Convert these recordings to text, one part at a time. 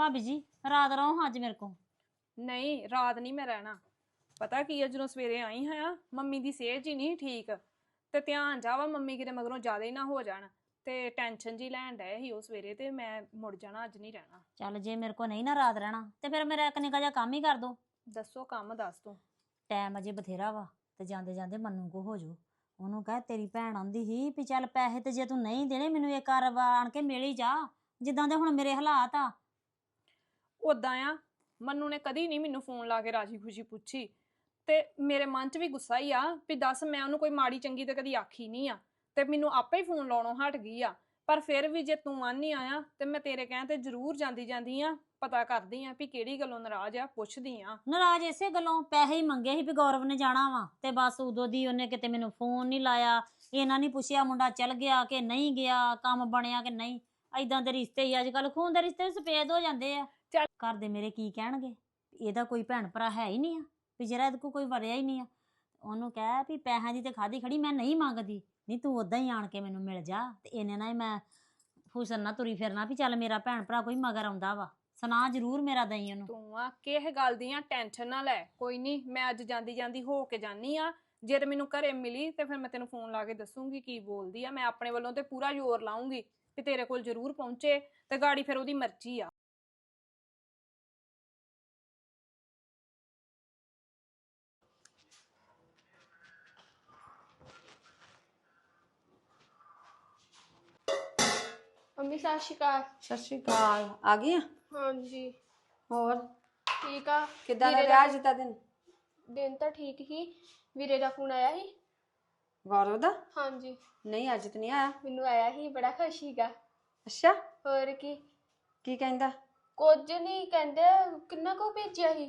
ਭਾਬੀ ਜੀ ਰਾਤ ਰਹੋ ਹਾਂ ਅੱਜ ਮੇਰੇ ਕੋਲ। ਨਹੀਂ ਰਾਤ ਨਹੀਂ ਮੈਂ ਰਹਿਣਾ। ਪਤਾ ਕੀ ਆ ਜਦੋਂ ਸਵੇਰੇ ਆਈ ਹਾਂ ਮੰਮੀ ਦੀ ਸਿਹਤ ਜੀ ਨਹੀਂ ਠੀਕ ਤੇ ਧਿਆਨ ਜਾਵਾ ਮੰਮੀ ਕਿਤੇ ਮਗਰੋਂ ਜ਼ਿਆਦਾ ਹੀ ਨਾ ਹੋ ਜਾਣ ਤੇ ਟੈਨਸ਼ਨ ਜੀ ਲੈਣ ਡਏ ਸੀ ਉਹ ਸਵੇਰੇ ਤੇ ਮੈਂ ਮੁੜ ਜਾਣਾ ਅੱਜ ਨਹੀਂ ਰਹਿਣਾ। ਚੱਲ ਜੇ ਮੇਰੇ ਕੋਲ ਨਹੀਂ ਨਾ ਰਾਤ ਰਹਿਣਾ ਤੇ ਫਿਰ ਮੇਰਾ ਇੱਕ ਨਿੱਕਾ ਜਿਹਾ ਕੰਮ ਹੀ ਕਰ ਦੋ। ਦੱਸੋ ਕੰਮ ਦੱਸ ਤੂੰ। ਟਾਈਮ ਅਜੇ ਬਥੇਰਾ ਵਾ ਤੇ ਜਾਂਦੇ ਜਾਂਦੇ ਮੰਨੂ ਕੋ ਹੋ ਜਾਓ। ਉਹਨੂੰ ਕਹ ਤੇਰੀ ਭੈਣ ਆਂਦੀ ਸੀ ਵੀ ਚੱਲ ਪੈਸੇ ਤੇ ਜੇ ਤੂੰ ਨਹੀਂ ਦੇਣੇ ਮੈਨੂੰ ਇੱਕ ਵਾਰ ਵਾ- ਆਣ ਕੇ ਮਿਲ ਹੀ ਜਾ। ਜਿੱਦਾਂ ਦੇ ਹੁਣ ਮੇਰੇ ਹਾਲਾਤ ਆ ਉਦਾਂ ਆ, ਮੰਨੂ ਨੇ ਕਦੀ ਨਹੀਂ ਮੈਨੂੰ ਫੋਨ ਲਾ ਕੇ ਰਾਜੀ ਖੁਸ਼ੀ ਪੁੱਛੀ। ਤੇ ਮੇਰੇ ਮਨ 'ਚ ਵੀ ਗੁੱਸਾ ਹੀ ਆ ਵੀ ਦੱਸ ਮੈਂ ਉਹਨੂੰ ਕੋਈ ਮਾੜੀ ਚੰਗੀ ਤੇ ਕਦੀ ਆਖੀ ਨਹੀਂ ਆ, ਤੇ ਮੈਨੂੰ ਆਪੇ ਹੀ ਫੋਨ ਲਾਉਣੋਂ ਹਟ ਗਈ ਆ। ਪਰ ਫਿਰ ਵੀ ਜੇ ਤੂੰ ਆਨ ਆਇਆ, ਤੇ ਮੈਂ ਤੇਰੇ ਕਹਿਣ ਤੇ ਜ਼ਰੂਰ ਜਾਂਦੀ ਜਾਂਦੀ ਆ, ਪਤਾ ਕਰਦੀ ਆ ਵੀ ਕਿਹੜੀ ਗੱਲੋਂ ਨਾਰਾਜ਼ ਆ, ਪੁੱਛਦੀ ਆ। ਨਾਰਾਜ਼ ਇਸੇ ਗੱਲੋਂ, ਪੈਸੇ ਹੀ ਮੰਗੇ ਸੀ ਵੀ ਗੌਰਵ ਨੇ ਜਾਣਾ ਵਾ, ਤੇ ਬਸ ਉਦੋਂ ਦੀ ਉਹਨੇ ਕਿਤੇ ਮੈਨੂੰ ਫੋਨ ਨਹੀਂ ਲਾਇਆ, ਇਹਨਾਂ ਨਹੀਂ ਪੁੱਛਿਆ ਮੁੰਡਾ ਚੱਲ ਗਿਆ ਕਿ ਨਹੀਂ ਗਿਆ, ਕੰਮ ਬਣਿਆ ਕਿ ਨਹੀਂ ਐਦਾਂ ਦੇ ਰਿਸ਼ਤੇ ਹੀ ਅੱਜ ਕੱਲ ਖੂਨ ਦੇ ਰਿਸ਼ਤੇ ਵੀ ਸਫੇਦ ਹੋ ਜਾਂਦੇ ਆ। ਚੱਲ। ਘਰ ਦੇ ਮੇਰੇ ਕੀ ਕਹਿਣਗੇ? ਇਹਦਾ ਕੋਈ ਭੈਣ ਭਰਾ ਹੈ ਹੀ ਨਹੀਂ ਆ ਵੀ ਜਿਹੜਾ ਇਹਦੇ ਕੋਲ ਕੋਈ ਵਰਿਆ ਹੀ ਨਹੀਂ ਆ। ਉਹਨੂੰ ਕਹਿ ਵੀ ਪੈਸਿਆਂ ਦੀ ਤੇ ਖਾਦੀ ਖੜੀ ਮੈਂ ਨਹੀਂ ਮੰਗਦੀ। ਨਹੀਂ ਤੂੰ ਉਦਾਂ ਹੀ ਆਣ ਕੇ ਮੈਨੂੰ ਮਿਲ ਜਾ ਤੇ ਇਹਨੇ ਨਾਲ ਹੀ ਮੈਂ ਹੁਸਨ ਨਾਲ ਤੁਰੀ ਫਿਰਨਾ ਵੀ ਚੱਲ ਮੇਰਾ ਭੈਣ ਭਰਾ ਕੋਈ ਮਗਰ ਆਉਂਦਾ ਵਾ। ਸੁਣਾ ਜ਼ਰੂਰ ਮੇਰਾ ਦਈ ਉਹਨੂੰ। ਤੂੰ ਆ ਕਿਹ ਗੱਲ ਦੀਆਂ ਟੈਨਸ਼ਨ ਨਾ ਲੈ ਕੋਈ ਨਹੀਂ ਮੈਂ ਅੱਜ ਜਾਂਦੀ ਜਾਂਦੀ ਹੋ ਕੇ ਜਾਨੀ ਆ। ਜੇ ਤੇ ਮੈਨੂੰ ਘਰੇ ਮਿਲੀ ਤੇ ਫਿਰ ਮੈਂ ਤੈਨੂੰ ਫੋਨ ਲਾ ਕੇ ਦੱਸੂਗੀ ਕੀ ਬੋਲਦੀ ਆ। ਮੈਂ ਆਪਣੇ ਵੱਲੋਂ ਤੇ ਪੂਰਾ ਜ਼ੋਰ ਲਾਉਂਗੀ ਕਿ ਤੇਰੇ ਕੋਲ ਜ਼ਰੂਰ ਪਹੁੰਚੇ ਤੇ ਗਾੜੀ ਫਿਰ ਉਹਦੀ ਮਰਜ਼ੀ ਆ। ਮੰਮੀ ਸਤਿ ਸ਼੍ਰੀ ਅਕਾਲ। ਸਤਿ ਸ਼੍ਰੀ ਅਕਾਲ। ਆ ਗਈ ਆ? ਹਾਂਜੀ। ਹੋਰ? ਠੀਕ ਆ? ਕਿੱਦਾਂ ਦਾ ਵੀਰੇ ਰਿਹਾ ਅੱਜ ਦਾ ਦਿਨ? ਦਿਨ ਤਾਂ ਠੀਕ ਹੀ। ਵੀਰੇ ਦਾ ਫੋਨ ਆਇਆ ਸੀ। ਗੌਰਵ ਦਾ? ਹਾਂਜੀ। ਨਹੀਂ ਅੱਜ ਤਾਂ ਨਹੀਂ ਆਇਆ। ਮੈਨੂੰ ਆਇਆ ਸੀ ਬੜਾ ਖੁਸ਼ ਸੀਗਾ। ਅੱਛਾ। ਹੋਰ ਕੀ? ਕੀ ਕਹਿੰਦਾ? ਕੁਝ ਨਹੀਂ ਕਹਿੰਦੇ ਕਿੰਨਾ ਕੋ ਭੇਜਿਆ ਸੀ?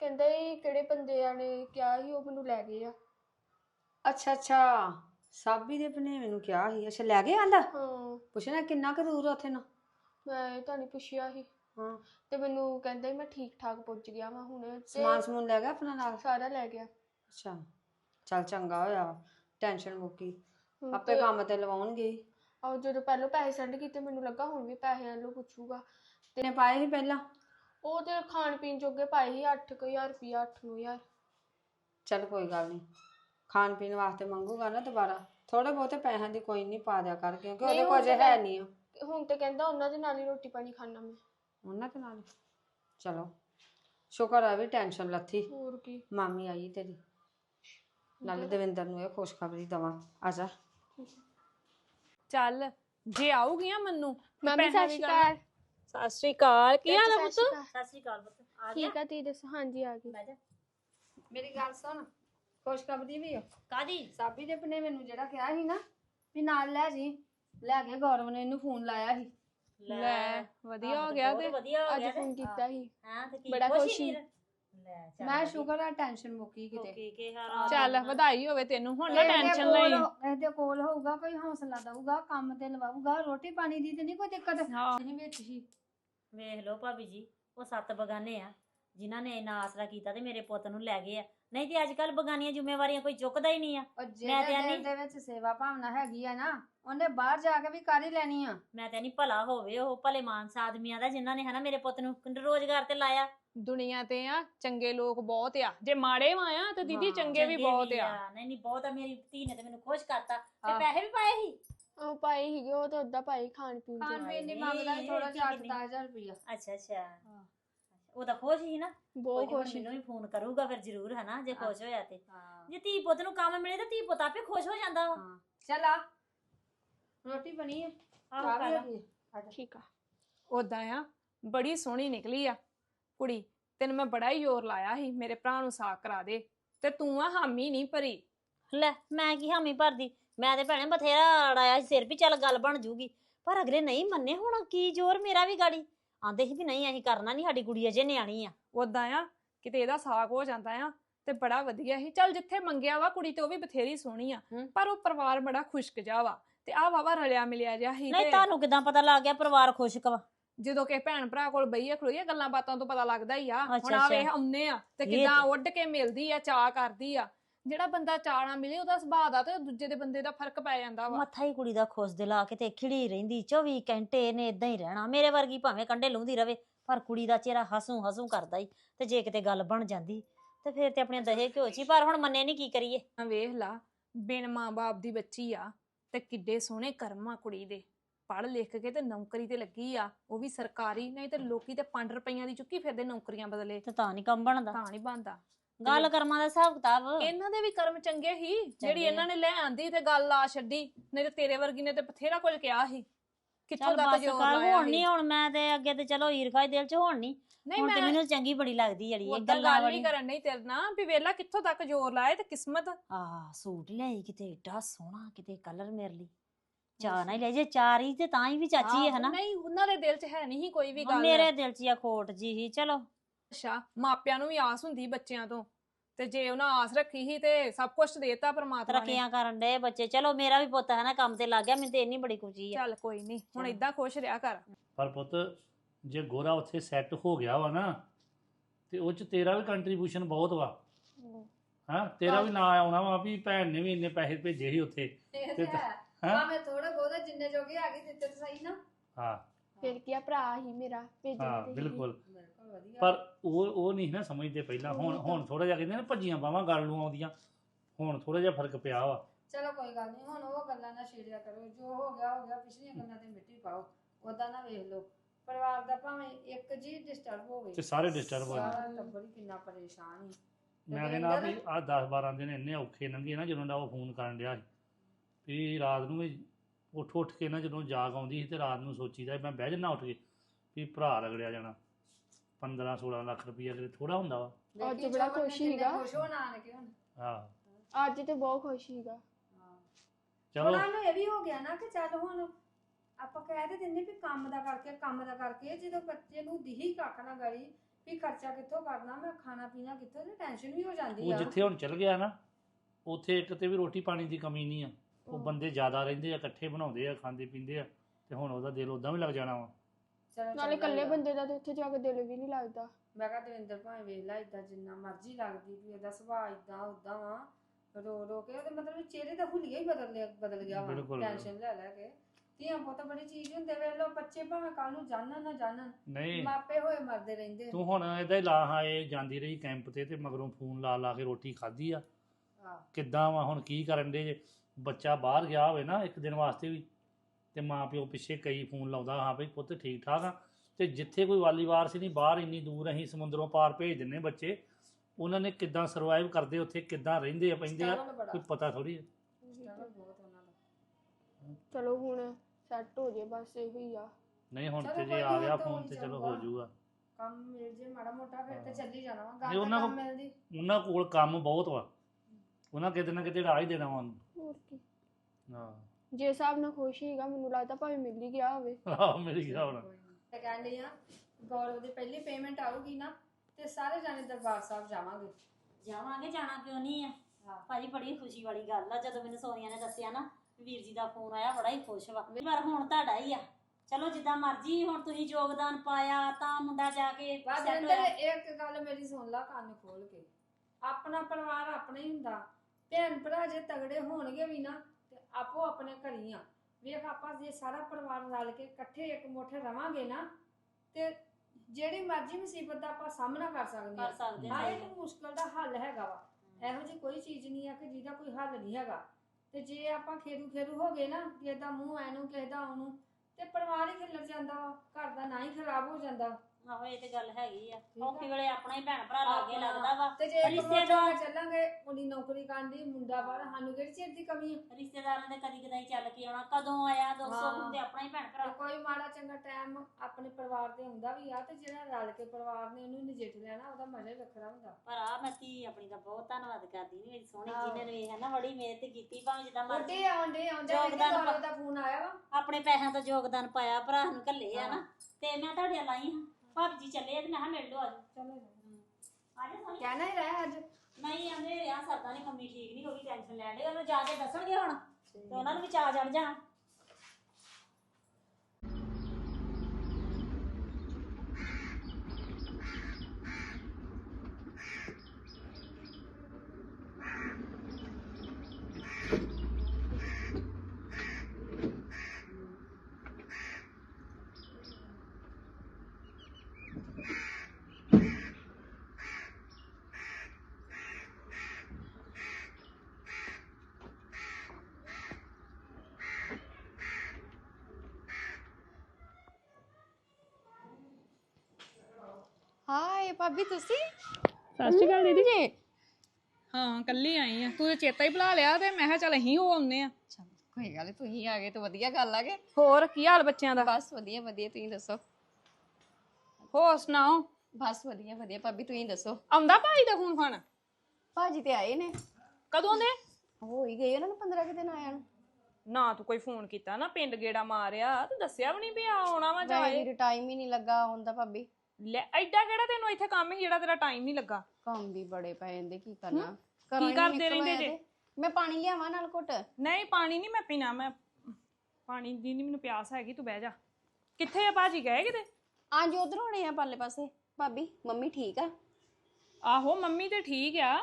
ਕਹਿੰਦਾ ਸੀ ਕਿਹੜੇ ਬੰਦੇ ਨੇ ਕਿਹਾ ਸੀ ਉਹ ਮੈਨੂੰ ਲੈ ਗਏ ਆ। ਅੱਛਾ ਅੱਛਾ। ਸਾਬੀ ਦੇ ਭਨੇ ਮੈਨੂੰ ਕਿਹਾ ਸੀ ਅੱਛਾ ਲੈ ਕੇ ਆਂਦਾ? ਹਾਂ। ਪੁੱਛਣਾ ਕਿੰਨਾ ਕੁ ਦੂਰ ਆ ਉੱਥੇ ਨੂੰ? ਮੈਂ ਤੁਹਾਨੂੰ ਪੁੱਛਿਆ ਸੀ। ਹਾਂ। ਤੇ ਮੈਨੂੰ ਕਹਿੰਦਾ ਸੀ ਮੈਂ ਠੀਕ ਠਾਕ ਪਹੁੰਚ ਗਿਆ ਵਾਂ ਹੁਣ ਤੇ ਸਮਾਨ ਸਮੂਨ ਲੈ ਗਿਆ ਆਪਣਾ ਨਾਲ? ਸਾਰਾ ਲੈ ਗਿਆ। ਅੱਛਾ। ਚੱਲ ਚੰਗਾ ਹੋਇਆ ਟੈਨਸ਼ਨ ਮੁੱਕੀ। ਹੁਣ ਆਪੇ ਤੇ- ਕੰਮ ਤੇ ਲਵਾਉਣਗੇ। ਹੀ। ਆਹ ਜਦੋਂ ਪਹਿਲਾਂ ਪੈਸੇ ਸੈਂਡ ਕੀਤੇ ਮੈਨੂੰ ਲੱਗਾ ਹੁਣ ਵੀ ਪੈਸਿਆਂ ਨੂੰ ਪੁੱਛੂਗਾ। ਤੈਨੇ ਪਾਏ ਸੀ ਪਹਿਲਾਂ? ਉਹ ਤੇ ਖਾਣ ਪੀਣ ਜੋਗੇ ਪਾਏ ਸੀ 8000 ਰੁਪਿਆ 8000 ਚੱਲ ਕੋਈ ਗੱਲ ਨਹੀਂ ਖਾਣ ਪੀਣ ਵਾਸਤੇ ਮੰਗੂਗਾ ਨਾ ਦੁਬਾਰਾ। ਥੋੜੇ ਬਹੁਤੇ ਪੈਸਿਆਂ ਦੀ ਕੋਈ ਨਹੀਂ ਪਾ ਦਿਆ ਕਰ ਕਿਉਂਕਿ ਉਹਦੇ ਕੋਲ ਤਾਂ ਹੈ ਨਹੀਂ ਆ ਹੁਣ ਤੇ ਕਹਿੰਦਾ ਉਹਨਾਂ ਦੇ ਨਾਲ ਹੀ ਰੋਟੀ ਪਾਣੀ ਖਾਣਾ ਮੈਂ। ਉਹਨਾਂ ਦੇ ਨਾਲ ਚਲੋ ਸ਼ੁਕਰ ਆ ਵੀ ਟੈਨਸ਼ਨ ਲੱਥੀ। ਹੋਰ ਕੀ? ਮਾਮੀ ਆਈ ਤੇਰੀ। ਨਾਲੇ ਦਵਿੰਦਰ ਨੂੰ ਇਹ ਖੁਸ਼ਖਬਰੀ ਦਵਾਂ। ਆ ਜਾ। ਚੱਲ ਜੇ ਆਊਗੀ ਆ ਮੰਨੂ ਮੰਮੀ ਸਤਿ ਸ਼੍ਰੀ ਅਕਾਲ। ਸਤਿ ਸ਼੍ਰੀ ਅਕਾਲ। ਕੀ ਹਾਲ ਆ ਪੁੱਤ। ਸਤਿ ਸ਼੍ਰੀ ਅਕਾਲ ਪੁੱਤ। ਆ ਠੀਕ ਆ ਤੀ ਦੱਸੋ। ਹਾਂਜੀ ਆ ਗਈ। ਮੇਰੀ ਗੱਲ ਸੁਣ। ਖੁਸ਼ਖਬਰੀ ਵੀ ਆ। ਕਾਦੀ ਸਾਬੀ ਦੇ ਪਨੇ ਮੈਨੂੰ ਜਿਹੜਾ ਕਿਹਾ ਸੀ ਨਾ ਵੀ ਨਾਲ ਲੈ ਜੀ ਲੈ ਕੇ ਗੌਰਵ ਨੇ ਇਹਨੂੰ ਫੋਨ ਲਾਇਆ ਸੀ। ਲੈ। ਵਧੀਆ ਹੋ ਗਿਆ ਤੇ। ਵਧੀਆ ਹੋ ਅੱਜ ਗਿਆ ਫੋਨ ਕੀਤਾ ਸੀ। ਹਾਂ ਤੇ ਕੀ ਬੜਾ ਖੁਸ਼ ਖੁਸ਼ ਸੀ। ਵੀਰ? ਲੈ ਚੱਲ ਮੈਂ। ਸ਼ੁਕਰ ਆ ਟੈਨਸ਼ਨ ਮੁੱਕੀ ਕਿਤੇ। ਕੀ ਕੀ ਹਾਲ ਚੱਲ ਵਧਾਈ ਹੋਵੇ ਤੈਨੂੰ। ਹੁਣ ਨਾ ਇਹਦੇ ਟੈਨਸ਼ਨ ਕੋਲ- ਲਈ। ਇਹਦੇ ਕੋਲ ਹੋਊਗਾ ਕੋਈ ਹੌਸਲਾ ਦਊਗਾ ਕੰਮ ਤੇ ਲਵਾਊਗਾ ਰੋਟੀ ਪਾਣੀ ਦੀ ਤੇ ਨਹੀਂ ਕੋਈ ਦਿੱਕਤ। ਹਾਂ। ਨਹੀਂ ਵਿੱਚ ਹੀ। ਵੇਖ ਲਓ ਭਾਬੀ ਜੀ ਉਹ ਸੱਤ ਬਗਾਨੇ ਆ। ਜਿਨ੍ਹਾਂ ਨੇ ਇੰਨਾ ਆਸਰਾ ਕੀਤਾ ਤੇ ਮੇਰੇ ਪੁੱਤ ਨੂੰ ਲੈ ਗਏ ਆ। ਨਹੀਂ ਤੇ ਅੱਜ ਕੱਲ ਬਗਾਨੀਆਂ ਜ਼ਿੰਮੇਵਾਰੀਆਂ ਕੋਈ ਚੁੱਕਦਾ ਹੀ ਨਹੀਂ ਆ। ਉਹ ਮੈਂ ਤੇ ਜਿਹਦੇ ਆਨੀ- ਦਿਲ ਦੇ ਵਿੱਚ ਸੇਵਾ ਭਾਵਨਾ ਹੈਗੀ ਆ ਨਾ ਉਹਨੇ ਬਾਹਰ ਜਾ ਕੇ ਵੀ ਕਰ ਹੀ ਲੈਣੀ ਆ। ਮੈਂ ਤਾਂ ਨਹੀਂ ਭਲਾ ਹੋਵੇ ਉਹ ਭਲੇ ਮਾਨਸ ਆਦਮੀਆਂ ਦਾ ਜਿਨ੍ਹਾਂ ਨੇ ਹਨਾ ਮੇਰੇ ਪੁੱਤ ਨੂੰ ਰੋਜ਼ਗਾਰ ਤੇ ਲਾਇਆ। ਦੁਨੀਆ ਤੇ ਆ ਚੰਗੇ ਲੋਕ ਬਹੁਤ ਆ। ਜੇ ਮਾੜੇ ਵਾ ਆ ਤੇ ਦੀਦੀ ਹਾਂ, ਚੰਗੇ ਵੀ ਬਹੁਤ ਆ। ਨਹੀਂ ਨਹੀਂ ਬਹੁਤ ਆ ਮੇਰੀ ਧੀ ਨੇ ਤੇ ਮੈਨੂੰ ਖੁਸ਼ ਕਰਤਾ। ਤੇ। ਪੈਸੇ ਵੀ ਪਾਏ ਸੀ? ਉਹ ਪਾਏ ਸੀਗੇ ਉਹ ਤਾਂ ਉਦਾਂ ਪਾਏ ਖਾਣ ਪੀਣ ਖਾਣ ਦੇ ਪੀਣ ਦੀ ਮੰਗਦਾ ਥੋੜਾ ਜਿਹਾ ਕਿੰਨੀ- 8000 ਰੁਪਇਆ ਅੱਛਾ ਅੱਛਾ। ਉਹ ਤਾਂ ਖੁਸ਼ ਹੀ ਨਾ। ਕੋਈ ਬਹੁਤ ਨੀ, ਹੁਣ ਖੁਸ਼ ਮੈਨੂੰ ਵੀ ਫੋਨ ਕਰੂਗਾ ਫਿਰ ਜ਼ਰੂਰ ਹਨਾ ਜੇ ਹਾਂ। ਖੁਸ਼ ਹੋਇਆ ਤੇ। ਹਾਂ। ਜੇ ਧੀ ਪੁੱਤ ਨੂੰ ਕੰਮ ਮਿਲੇ ਤਾਂ ਧੀ ਪੁੱਤ ਆਪੇ ਖੁਸ਼ ਹੋ ਜਾਂਦਾ ਵਾ। ਹਾਂ। ਚੱਲ ਆ। ਰੋਟੀ ਬਣੀ ਹੈ ਆਹੋ ਚਾਹ ਖਾ ਵੀ ਹੈ। ਠੀਕ ਆ। ਉਦਾਂ ਆ ਬੜੀ ਸੋਹਣੀ ਨਿਕਲੀ ਆ ਕੁੜੀ। ਤੈਨੂੰ ਮੈਂ ਬੜਾ ਹੀ ਜ਼ੋਰ ਲਾਇਆ ਸੀ ਮੇਰੇ ਭਰਾ ਨੂੰ ਸਾਕ ਕਰਾ ਦੇ। ਤੇ ਤੂੰ ਆ ਹਾਮੀ ਨਹੀਂ ਭਰੀ। ਲੈ ਮੈਂ ਕੀ ਹਾਮੀ ਭਰਦੀ? ਮੈਂ ਤੇ ਭੈਣੇ ਬਥੇਰਾ ਅੜਾਇਆ ਸੀ ਸਿਰ ਵੀ ਚੱਲ ਗੱਲ ਬਣ ਜੂਗੀ। ਪਰ ਅਗਲੇ ਨਹੀਂ ਮੰਨੇ ਹੁਣ ਕੀ ਜ਼ੋਰ ਮੇਰਾ ਵੀ ਗਾੜੀ? ਆਂਦੇ ਸੀ ਵੀ ਨਹੀਂ ਅਸੀਂ ਕਰਨਾ ਨਹੀਂ ਸਾਡੀ ਕੁੜੀ ਅਜੇ ਨਿਆਣੀ ਆ। ਉਦਾਂ ਆ ਕਿਤੇ ਇਹਦਾ ਸਾਕ ਹੋ ਜਾਂਦਾ ਆ ਤੇ ਬੜਾ ਵਧੀਆ ਸੀ। ਚੱਲ ਜਿੱਥੇ ਮੰਗਿਆ ਵਾ ਕੁੜੀ ਤੇ ਉਹ ਵੀ ਬਥੇਰੀ ਸੋਹਣੀ ਆ ਹੂੰ। ਪਰ ਉਹ ਪਰਿਵਾਰ ਬੜਾ ਖੁਸ਼ਕ ਜਾ ਵਾ ਤੇ ਆ ਵਾਵਾ ਰਲਿਆ ਮਿਲਿਆ ਜਿਹਾ ਸੀ ਨਹੀਂ ਤੇ ਤੁਹਾਨੂੰ ਕਿਦਾਂ ਪਤਾ ਲੱਗ ਗਿਆ ਪਰਿਵਾਰ ਖੁਸ਼ਕ ਵਾ? ਜਦੋਂ ਕਿ ਭੈਣ ਭਰਾ ਕੋਲ ਬਈਏ ਖਲੋਈਏ ਗੱਲਾਂ ਬਾਤਾਂ ਤੋਂ ਪਤਾ ਲੱਗਦਾ ਹੀ ਆ। ਅੱਛਾ, ਹੁਣ ਆ ਵੇਖ। ਆਉਨੇ ਆ ਤੇ ਇਹ ਕਿਦਾਂ ਤੇ- ਉੱਡ ਕੇ ਮਿਲਦੀ ਆ ਚਾਹ ਕਰਦੀ ਆ। ਜਿਹੜਾ ਬੰਦਾ ਚਾਲਾਂ ਮਿਲੇ ਉਹਦਾ ਸੁਭਾਅ ਦਾ ਤੇ ਦੂਜੇ ਦੇ ਬੰਦੇ ਦਾ ਫ਼ਰਕ ਪੈ ਜਾਂਦਾ ਵਾ। ਮੱਥਾ ਹੀ ਕੁੜੀ ਦਾ ਖੁਸ਼ ਦਿਲਾ ਕੇ ਤੇ ਖਿੜੀ ਰਹਿੰਦੀ 24 ਘੰਟੇ ਇਹਨੇ ਇਦਾਂ ਹੀ ਰਹਿਣਾ ਮੇਰੇ ਵਰਗੀ ਭਾਵੇਂ ਕੰਡੇ ਲਾਉਂਦੀ ਰਵੇ ਪਰ ਕੁੜੀ ਦਾ ਚਿਹਰਾ ਹਸੂ ਹਸੂ ਕਰਦਾ ਹੀ ਤੇ ਜੇ ਕਿਤੇ ਗੱਲ ਬਣ ਜਾਂਦੀ ਤੇ ਫਿਰ ਤੇ ਆਪਣੇ ਦਹੇ ਘਿਓ ਚ ਪਰ ਹੁਣ ਮੰਨੇ ਨਹੀਂ ਕੀ ਕਰੀਏ। ਆ ਵੇਖ ਲਾ ਬਿਨ ਮਾਂ-ਬਾਪ ਦੀ ਬੱਚੀ ਆ ਤੇ ਕਿੱਡੇ ਸੋਹਣੇ ਕਰਮ ਆ ਕੁੜੀ ਦੇ। ਪੜ੍ਹ ਲਿਖ ਕੇ ਤੇ ਨੌਕਰੀ ਤੇ ਲੱਗੀ ਆ ਉਹ ਵੀ ਸਰਕਾਰੀ ਨਹੀਂ ਤੇ ਲੋਕੀ ਤੇ 5 ਰੁਪਈਆਂ ਦੀ ਚੁੱਕੀ ਫਿਰਦੇ ਨੌਕਰੀਆਂ ਬਦਲੇ। ਤੇ ਤਾਂ ਨਹੀਂ ਕੰਮ ਬਣਦਾ। ਤਾਂ ਨਹੀਂ ਬੰਦਾ ਗੱਲ ਕਰਮਾਂ ਦਾ ਹਿਸਾਬ ਕਿਤਾਬ। ਇਹਨਾਂ ਦੇ ਵੀ ਕਰਮ ਚੰਗੇ ਹੀ। ਜਿਹੜੀ। ਇਹਨਾਂ ਨੇ ਲੈ ਆਂਦੀ ਤੇ ਗੱਲ ਆ ਛੱਡੀ ਨਹੀਂ ਤੇ ਤੇਰੇ ਵਰਗੀ ਨੇ ਤੇ ਬਥੇਰਾ ਕੁਝ ਕਿਹਾ ਸੀ। ਕਿੱਥੋਂ ਚੱਲ ਤੱਕ ਬਸ ਜੋਰ ਕਰ ਲਾਇਆ ਹੁਣ ਸੀ? ਨਹੀਂ ਹੁਣ ਮੈਂ ਤੇ ਅੱਗੇ ਤੇ ਚਲੋ ਈਰਖਾ ਹੀ ਦਿਲ ਚ ਹੋਣ ਨਹੀਂ ਨਹੀਂ ਹੁਣ ਤੇ ਮੈਂ ਮੈਨੂੰ ਚੰਗੀ ਬੜੀ ਲੱਗਦੀ ਜੜੀ ਇਹ ਉਦਾਂ ਗੱਲਾਂ ਗੱਲ ਵਾਲੀ। ਨਹੀਂ ਕਰਨ ਨਹੀਂ ਤੇਰੇ ਨਾਲ ਵੀ ਵੇਲਾ ਕਿੱਥੋਂ ਤੱਕ ਜ਼ੋਰ ਲਾਏ ਤੇ ਕਿਸਮਤ। ਆ ਸੂਟ ਲਿਆਈ ਕਿਤੇ ਏਡਾ ਸੋਹਣਾ ਕਿਤੇ ਕਲਰ ਮੇਰੇ ਲਈ। ਚਾਹ ਨਾ ਹੀ ਲੈ ਜੇ ਚਾਰ ਹੀ ਤੇ ਤਾਂ ਹੀ ਵੀ ਚਾਚੀ ਹੈ ਹਨਾ। ਨਹੀਂ ਉਹਨਾਂ ਦੇ ਦਿਲ 'ਚ ਹੈ ਨਹੀਂ ਕੋਈ ਵੀ ਗੱਲ। ਮੇਰੇ ਦਿਲ 'ਚ ਹੀ ਆ ਖੋਟ ਜੀ ਹੀ ਚਲੋ। ਅੱਛਾ ਮਾਪਿਆਂ ਨੂੰ ਵੀ ਆਸ ਹੁੰਦੀ ਬੱਚਿਆਂ ਤੋਂ। ਤੇ ਜੇ ਉਹਨਾਂ ਆਸ ਰੱਖੀ ਸੀ ਤੇ ਸਭ ਕੁਝ ਦੇਤਾ ਪਰਮਾਤਮਾ ਨੇ। ਤਰੱਕੀਆਂ ਕਰਨ ਦੇ ਬੱਚੇ। ਚਲੋ ਮੇਰਾ ਵੀ ਪੁੱਤ ਹੈ ਨਾ ਕੰਮ ਤੇ ਲੱਗ ਗਿਆ ਮੈਨੂੰ ਤੇ ਇੰਨੀ ਬੜੀ ਖੁਸ਼ੀ ਆ। ਚੱਲ ਕੋਈ ਨਹੀਂ ਹੁਣ। ਇਦਾਂ ਖੁਸ਼ ਰਿਹਾ ਕਰ। ਪਰ ਪੁੱਤ ਜੇ ਗੋਰਾ ਉੱਥੇ ਸੈੱਟ ਹੋ ਗਿਆ ਵਾ ਨਾ ਤੇ ਉਹ ਚ ਤੇਰਾ ਵੀ ਕੰਟਰੀਬਿਊਸ਼ਨ ਬਹੁਤ ਵਾ। ਹਾਂ। ਤੇਰਾ ਵੀ ਨਾਂ ਆਉਣਾ ਵਾ ਵੀ ਭੈਣ ਨੇ ਵੀ ਇੰਨੇ ਪੈਸੇ ਭੇਜੇ ਸੀ ਉੱਥੇ। ਤੇ ਹੈਂ? ਭਾਵੇਂ ਥੋੜਾ ਬਹੁਤਾ ਜਿੰਨੇ ਜੋਗੇ ਆ ਗਏ ਦਿੱਤੇ ਤਾਂ ਸਹੀ ਨਾ। ਹਾਂ। ਫਿਰ ਕੀ ਆ ਭਰਾ ਹੀ ਮੇਰਾ ਭੇਜਣਾ ਹਾਂ ਤੇ ਹੀ। ਬਿਲਕੁਲ। ਬਿਲਕੁਲ ਵਧੀਆ। ਪਰ ਉਹ ਉਹ ਨਹੀਂ ਨਾ ਸਮਝਦੇ ਪਹਿਲਾਂ। ਹੁਣ ਹੁਣ ਥੋੜਾ ਜਿਹਾ ਕਹਿੰਦੇ ਨਾ ਭੱਜੀਆਂ ਬਾਵਾਂ ਗੱਲ ਨੂੰ ਆਉਂਦੀਆਂ। ਹੁਣ ਥੋੜਾ ਜਿਹਾ ਫ਼ਰਕ ਪਿਆ ਵਾ। ਚਲੋ ਕੋਈ ਗੱਲ ਨਹੀਂ ਹੁਣ ਉਹ ਗੱਲਾਂ ਨਾ ਛੇੜਿਆ ਕਰੋ। ਜੋ ਹੋ ਗਿਆ ਹੋ ਗਿਆ ਪਿਛਲੀਆਂ ਗੱਲਾਂ ਤੇ ਮਿੱਟੀ ਪਾਓ। ਉਦਾਂ ਨਾ ਵੇਖ ਲਓ। ਪਰਿਵਾਰ ਦਾ ਭਾਵੇਂ ਇੱਕ ਜੀ ਡਿਸਟਰਬ ਹੋਵੇ ਤੇ ਸਾਰੇ ਡਿਸਟਰਬ ਹੋ ਜਾਂਦੇ। ਸਾਰਾ ਟੱਬਰ ਹੀ ਕਿੰਨਾ ਪਰੇਸ਼ਾਨ ਸੀ ਮੈਂ ਕਹਿੰਦਾ ਵੀ ਆਹ 10 12 ਦਿਨ ਇੰਨੇ ਔਖੇ ਲੰਘੇ ਨਾ ਜਦੋਂ ਦਾ ਉਹ ਫੋਨ ਕਰਨ ਡਿਆ ਸੀ। ਵੀ ਰਾਤ ਨੂੰ ਵੀ ਉੱਠ ਉੱਠ ਕੇ ਨਾ ਜਦੋਂ ਜਾਗ ਆਉਂਦੀ ਸੀ ਤੇ ਰਾਤ ਨੂੰ ਸੋਚੀਦਾ ਮੈਂ ਬਹਿ ਜੰਨਾ ਉੱਠ ਕੇ ਵੀ ਭਰਾ ਰਗੜਿਆ ਜਾਣਾ। 15 16 ਲੱਖ ਰੁਪਈਆ ਕਿਤੇ ਥੋੜਾ ਹੁੰਦਾ ਵਾ। ਅੱਜ ਬੜਾ ਖੁਸ਼ ਹੋਣ ਹੁਣ। ਹਾਂ ਅੱਜ ਤੇ ਬਹੁਤ ਖੁਸ਼ ਸੀਗਾ। ਚਲੋ। ਉਹਨਾਂ ਨੂੰ ਇਹ ਵੀ ਹੋ ਗਿਆ ਨਾ ਕਿ ਚੱਲ ਹੁਣ ਆਪਾਂ ਕਹਿ ਤੇ ਦਿੰਨੇ ਵੀ ਕੰਮ ਦਾ ਕਰਕੇ ਕੰਮ ਦਾ ਕਰਕੇ ਜਦੋਂ ਬੱਚੇ ਨੂੰ ਦਿਹੀ ਕੱਖ ਨਾ ਗਲੀ ਵੀ ਖਰਚਾ ਕਿੱਥੋਂ ਕਰਨਾ ਮੈਂ ਖਾਣਾ ਪੀਣਾ ਕਿੱਥੋਂ ਤੇ ਟੈਨਸ਼ਨ ਵੀ ਹੋ ਜਾਂਦੀ ਉਹ ਆ। ਜਿੱਥੇ ਹੁਣ ਚਲ ਗਿਆ ਨਾ ਉੱਥੇ ਇੱਕ ਤੇ ਵੀ ਰੋਟੀ ਪਾਣੀ ਦੀ ਕਮੀ ਨਹੀਂ ਆ। ਉਹ। ਬੰਦੇ ਜ਼ਿਆਦਾ ਰਹਿੰਦੇ ਆ ਇਕੱਠੇ ਬਣਾਉਂਦੇ ਆ ਖਾਂਦੇ ਪੀਂਦੇ ਆ ਤੇ ਹੁਣ ਉਹਦਾ ਦਿਲ ਉਦਾਂ ਵੀ ਲੱਗ ਜਾਣਾ ਵਾ। ਚਲੋ ਨਾਲੇ ਚੰਗਾ ਇਕੱਲੇ। ਬੰਦੇ ਦਾ ਤੇ ਉੱਥੇ ਜਾ ਕੇ ਦਿਲ ਵੀ ਨਹੀਂ ਲੱਗਦਾ। ਮੈਂ ਕਿਹਾ ਦਵਿੰਦਰ ਭਾਵੇਂ ਵੇਖ ਲੈ ਇਦਾਂ ਜਿੰਨਾ ਮਰਜ਼ੀ ਲੱਗਦੀ ਵੀ ਇਹਦਾ ਸੁਭਾਅ ਇਦਾਂ ਉਦਾਂ ਵਾ ਰੋ ਰੋ ਕੇ ਉਹਦੇ ਮਤਲਬ ਚਿਹਰੇ ਦਾ ਹੁਲੀਆ ਹੀ ਬਦਲ ਲਿਆ ਬਦਲ ਗਿਆ ਵਾ ਬਿਲਕੁਲ। ਟੈਨਸ਼ਨ ਲੈ ਲੈ ਕੇ। ਧੀਆਂ ਪੁੱਤ ਬੜੀ ਚੀਜ਼ ਹੁੰਦੇ ਵੇਖ ਲੋ ਬੱਚੇ ਭਾਵੇਂ ਕੱਲ ਨੂੰ ਜਾਣਨ ਨਾ ਜਾਣਨ ਨਹੀਂ। ਮਾਪੇ ਹੋਏ ਮਰਦੇ ਰਹਿੰਦੇ ਤੂੰ ਹੁਣ ਇਹਦਾ ਹੀ ਲਾ ਆਏ ਜਾਂਦੀ ਰਹੀ ਕੈਂਪ ਤੇ ਤੇ ਮਗਰੋਂ ਫੋਨ ਲਾ ਲਾ ਕੇ ਰੋਟੀ ਖਾਧੀ ਆ। ਆਹ, ਕਿੱਦਾਂ ਵਾ ਹੁਣ ਕੀ ਕਰਨ ਦੇ ਜੇ? ਬੱਚਾ ਬਾਹਰ ਗਿਆ ਹੋਵੇ ਨਾ ਇੱਕ ਦਿਨ ਵਾਸਤੇ ਵੀ ਤੇ ਮਾਂ ਪਿਓ ਪਿੱਛੇ ਕਈ ਫੋਨ ਲਾਉਂਦਾ ਹਾਂ ਬਈ ਪੁੱਤ ਠੀਕ ਠਾਕ ਆ। ਤੇ ਜਿੱਥੇ ਕੋਈ ਵਾਲੀਵਾਰ ਸੀ ਨਹੀਂ ਬਾਹਰ ਇੰਨੀ ਦੂਰ ਅਸੀਂ ਸਮੁੰਦਰੋਂ ਪਾਰ ਭੇਜ ਦਿੰਨੇ ਬੱਚੇ। ਉਹਨਾਂ ਨੇ ਕਿੱਦਾਂ ਸਰਵਾਈਵ ਕਰਦੇ ਉੱਥੇ ਕਿੱਦਾਂ ਰਹਿੰਦੇ ਆ ਪੈਂਦੇ ਆ ਕੋਈ ਪਤਾ ਥੋੜੀ ਚਲੋ ਹੁਣ ਸੈੱਟ ਹੋ ਜੇ ਬਸ ਇਹੋ ਹੀ ਆ। ਨਹੀਂ ਹੁਣ ਤੇ ਜੇ ਆ ਗਿਆ ਫੋਨ ਤੇ ਚਲੋ। ਹੋ ਜਾਊਗਾ। ਕੰਮ ਮਿਲ ਜੇ ਮਾੜਾ ਮੋਟਾ ਫਿਰ ਤੇ। ਚੱਲੀ ਜਾਣਾ ਵਾ। ਗੱਲ ਤਾਂ ਕੰਮ ਮਿਲਦੀ। ਉਹਨਾਂ ਕੋਲ ਕੰਮ ਬਹੁਤ ਵਾ। ਉਹਨਾਂ ਕਿਤੇ ਨਾ ਕਿਤੇ ਢਾ ਹੀ ਦੇਣਾ ਵਾ ਉਹਨੂੰ। ਹੋਰ ਕੀ। ਹਾਂ। ਜੇ ਹਿਸਾਬ ਨਾਲ ਖੁਸ਼ ਸੀਗਾ ਮੈਨੂੰ ਲੱਗਦਾ ਭਾਵੇਂ ਮਿਲ ਹੀ ਗਿਆ ਹੋਵੇ। ਆਹ ਮੇਰੀ ਗਿਆ ਹੁਣ। ਤੇ ਕਹਿੰਦੇ ਆ ਗੌਰਵ ਦੀ ਪਹਿਲੀ ਪੇਮੈਂਟ ਆਊਗੀ ਨਾ ਤੇ ਸਾਰੇ ਜਾਣੇ ਦਰਬਾਰ ਸਾਹਿਬ ਜਾਵਾਂਗੇ। ਜਾਵਾਂਗੇ ਜਾਣਾ ਕਿਉਂ ਨਹੀਂ ਆ? ਹਾਂ। ਭਾਜੀ ਬੜੀ ਖੁਸ਼ੀ ਵਾਲੀ ਗੱਲ ਆ ਜਦੋਂ ਮੈਨੂੰ ਸੋਨੀਆ ਨੇ ਦੱਸਿਆ ਨਾ ਵੀਰ ਜੀ ਦਾ ਫੋਨ ਆਇਆ ਬੜਾ ਹੀ ਖੁਸ਼ ਵਾ। ਪਰ ਹੁਣ ਤੁਹਾਡਾ ਹੀ ਆ। ਚਲੋ ਜਿੱਦਾਂ ਮਰਜ਼ੀ ਹੁਣ ਤੁਸੀਂ ਯੋਗਦਾਨ ਪਾਇਆ ਤਾਂ ਮੁੰਡਾ ਜਾ ਕੇ set ਵਾਦਿੰਦਰ ਹੋਇਆ। ਇੱਕ ਗੱਲ ਮੇਰੀ ਸੁਣ ਲਾ ਕੰਨ ਖੋਲ ਕੇ। ਆਪਣਾ ਪਰਿਵਾਰ ਆਪਣਾ ਹੀ ਹੁੰਦਾ। ਭੈਣ ਭਰਾ ਜੇ ਤਗੜੇ ਹੋਣਗੇ ਵੀ ਨਾ ਤੇ ਆਪੋ ਆਪਣੇ ਘਰੀ ਆ। ਵੇਖ ਆਪਾਂ ਜੇ ਸਾਰਾ ਪਰਿਵਾਰ ਰਲ ਕੇ ਇਕੱਠੇ ਇੱਕ ਮੁੱਠ ਰਵਾਂਗੇ ਨਾ ਤੇ ਜਿਹੜੀ ਮਰਜ਼ੀ ਮੁਸੀਬਤ ਦਾ ਆਪਾਂ ਸਾਹਮਣਾ ਕਰ ਸਕਦੇ ਕਰ ਹਾਂ। ਸਕਦੇ ਹਰ ਹਾਂ। ਇੱਕ ਮੁਸ਼ਕਲ ਦਾ ਹੱਲ ਹੈਗਾ ਵਾ। ਇਹੋ ਜਿਹੀ ਕੋਈ ਚੀਜ਼ ਨਹੀਂ ਆ ਕਿ ਜਿਹਦਾ ਕੋਈ ਹੱਲ ਨਹੀਂ ਹੈਗਾ। ਤੇ ਜੇ ਆਪਾਂ ਖੇਰੂ ਖੇਰੂ ਹੋ ਗਏ ਨਾ ਕਿਸੇ ਦਾ ਮੂੰਹ ਐਨੂੰ ਕਿਸੇ ਦਾ ਉਹਨੂੰ ਤੇ ਪਰਿਵਾਰ ਹੀ ਖਿਲਰ ਜਾਂਦਾ ਵਾ ਘਰ ਦਾ ਨਾ ਹੀ ਖਰਾਬ ਹੋ ਜਾਂਦਾ। ਆਹੋ ਇਹ ਤੇ ਗੱਲ ਹੈਗੀ ਆ ਆ। ਔਖੀ ਵੇਲੇ ਆਪਣਾ ਹੀ ਭੈਣ ਭਰਾ ਲਾਗੇ ਆਪਣਾ। ਲੱਗਦਾ ਵਾ ਤੇ ਜੇ ਇੱਕ ਰਿਸ਼ਤੇਦਾਰ- ਰਿਸ਼ਤੇਦਾਰ ਚੱਲਾਂਗੇ ਉਹਦੀ ਨੌਕਰੀ ਕਰਨ ਦੀ ਮੁੰਡਾ ਬਾਹਰ ਸਾਨੂੰ ਕਿਹੜੀ ਚੀਜ਼ ਦੀ ਕਮੀ ਆ ਰਿਸ਼ਤੇਦਾਰਾਂ ਦੇ ਕਦੀ ਕਦਾਈ ਚੱਲ ਕੇ ਆਉਣਾ ਕਦੋਂ ਆਇਆ ਦੋਸਤੋ ਹਾਂ। ਹੁੰਦੇ ਆਪਣਾ ਹੀ ਭੈਣ ਤੇ ਭਰਾ ਕੋਈ ਮਾੜਾ ਚੰਗਾ ਟਾਈਮ ਆਪਣੇ ਪਰਿਵਾਰ ਦੇ ਹੁੰਦਾ ਵੀ ਆ ਤੇ ਜਿਹੜਾ ਰਲ ਕੇ ਪਰਿਵਾਰ ਨੇ ਉਹਨੂੰ ਨਜਿੱਠ ਲੈਣਾ ਉਹਦਾ ਮਜ਼ਾ ਹੀ ਵੱਖਰਾ ਹੁੰਦਾ ਪਰ ਆ ਮੈਂ ਧੀ ਆਪਣੀ ਦਾ ਬਹੁਤ ਧੰਨਵਾਦ ਕਰਦੀ ਨੀ ਮੇਰੀ ਸੋਹਣੀ ਆਹੋ। ਜਿਹਨੇ ਨੇ ਹੈ ਨਾ ਬੜੀ ਮਿਹਨਤ ਕੀਤੀ ਭਾਵੇਂ ਜਿੱਦਾਂ ਮਰਜ਼ੀ ਵੱਡੇ ਆਉਂਦੇ ਆਉਂਦੇ ਯੋਗਦਾਨ ਗੌਰਵ ਪਾ- ਦਾ ਫੋਨ ਆਇਆ ਵਾ ਆਪਣੇ ਪੈਸਿਆਂ ਤੋਂ ਯੋਗਦਾਨ ਪਾਇਆ ਭਰਾ ਨੂੰ ਘੱਲੇ ਆ ਨਾ। ਤੇ ਮੈਂ ਤੁਹਾਡੇ ਲਾਈ ਹਾਂ ਭਾਬੀ ਜੀ ਚੱਲੇ ਆ ਤੇ ਮੈਂ ਕਿਹਾ ਮਿਲ ਲਓ ਅੱਜ। ਚਲੋ ਆ ਜਾ ਸੋਨੀ ਕਹਿਣਾ ਹੀ ਰਹਿ ਅੱਜ। ਨਹੀਂ ਆਂਦੇ ਰਿਆ ਸਰਦਾ ਨਹੀਂ ਮੰਮੀ ਠੀਕ ਨਹੀਂ ਹੋ ਗਈ ਟੈਨਸ਼ਨ ਲੈਣ ਦੇ ਉਹਨੂੰ ਜਾ ਕੇ ਦੱਸਣਗੇ ਹੁਣ। ਤੇ ਉਹਨਾਂ ਨੂੰ ਵੀ ਚਾਹ ਚੜ ਜਾਣਾ। ਹਾਏ ਭਾਬੀ ਤੁਸੀਂ? ਸਤਿ ਸ਼੍ਰੀ ਅਕਾਲ ਦੀਦੀ। ਜੀ ਹਾਂ ਕੱਲੀ ਆਈ ਆ। ਤੂੰ ਤੇ ਚੇਤਾ ਹੀ ਭੁਲਾ ਲਿਆ ਤੇ ਮੈਂ ਕਿਹਾ ਚੱਲ ਅਸੀਂ ਹੋ ਆਉਂਦੇ ਆ। ਕੋਈ ਗੱਲ ਨੀ, ਤੁਸੀਂ ਆ ਗਏ ਤਾਂ ਵਧੀਆ ਗੱਲ ਆ ਗਏ। ਹੋਰ ਕੀ ਹਾਲ ਬੱਚਿਆਂ ਦਾ? ਬਸ ਵਧੀਆ ਵਧੀਆ ਤੁਸੀਂ ਦੱਸੋ? ਹੋਰ ਸੁਣਾਓ? ਬਸ ਵਧੀਆ ਵਧੀਆ। ਭਾਬੀ ਤੁਸੀਂ ਦੱਸੋ? ਆਉਂਦਾ ਭਾਈ ਦਾ ਫੋਨ ਫਾਨ ਭਾਜੀ ਤੇ ਆਏ ਨੇ। ਕਦੋਂ ਦੇ ਹੋ ਹੀ ਗਏ ਉਹਨਾਂ ਨੂੰ 15 ਕੁ ਦਿਨ ਆਇਆ ਨੂੰ। ਨਾ ਤੂੰ ਕੋਈ ਫੋਨ ਕੀਤਾ ਨਾ ਪਿੰਡ ਗੇੜਾ ਮਾਰਿਆ। ਤੂੰ ਦੱਸਿਆ ਵੀ ਨਹੀਂ ਪਿਆ ਆਉਣਾ ਵਾ ਜਾਏ ਟਾਈਮ ਹੀ ਨਹੀਂ ਲੱਗਾ ਹੁੰਦਾ ਭਾਬੀ। ਲੈ ਐਡਾ ਕਿਹੜਾ ਤੈਨੂੰ ਇੱਥੇ ਕੰਮ ਹੀ ਜਿਹੜਾ ਤੇਰਾ ਟਾਈਮ ਨਹੀਂ ਲੱਗਾ? ਕੰਮ ਵੀ ਬੜੇ ਪੈ ਜਾਂਦੇ ਕੀ ਕਰਨਾ ਕੀ ਘਰੋਂ ਹੀ ਕਰਦੇ ਨਿਕਲ ਰਹਿੰਦੇ ਜੇ? ਤੇ। ਮੈਂ ਪਾਣੀ ਲਿਆਵਾਂ ਨਾਲ ਘੁੱਟ? ਨਹੀਂ ਪਾਣੀ ਨਹੀਂ ਮੈਂ ਪੀਣਾ ਮੈਂ ਪਾਣੀ ਦੀ ਨਹੀਂ ਮੈਨੂੰ ਪਿਆਸ ਹੈਗੀ ਤੂੰ ਬਹਿ ਜਾ। ਕਿੱਥੇ ਆ ਭਾਜੀ ਗਏ ਕਿਤੇ? ਅੱਜ ਉਧਰ ਹੋਣੇ ਆ ਪਰਲੇ ਪਾਸੇ। ਭਾਬੀ ਮੰਮੀ ਠੀਕ ਆ? ਆਹੋ ਮੰਮੀ ਤੇ ਠੀਕ ਆ।